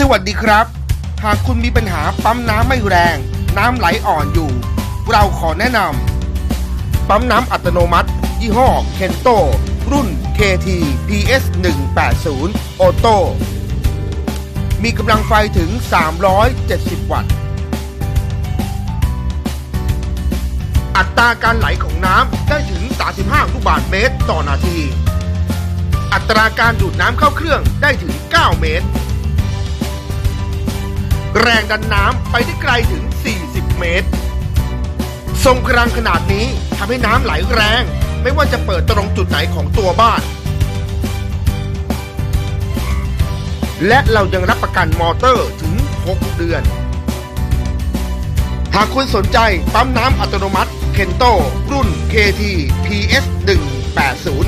สวัสดีครับ หากคุณมีปัญหาปั๊มน้ำไม่แรง น้ำไหลอ่อนอยู่ เราขอแนะนำปั๊มน้ำอัตโนมัติ ยี่ห้อเคนโตรุ่น KT PS 180 Auto มีกำลังไฟถึง 370 วัตต์ อัตราการไหลของน้ำได้ถึง 35 ลูกบาศก์เมตรต่อนาที อัตราการดูดน้ำเข้าเครื่องได้ถึง 9 แรงดันน้ำไปได้ไกลถึง 40 เมตร ทรงกลางขนาดนี้ทำให้น้ำไหลแรง ไม่ว่าจะเปิดตรงจุดไหนของตัวบ้าน และเรายังรับประกันมอเตอร์ถึง 6 เดือน หากคุณสนใจปั๊มน้ำอัตโนมัติเคนโตรุ่น KT PS 180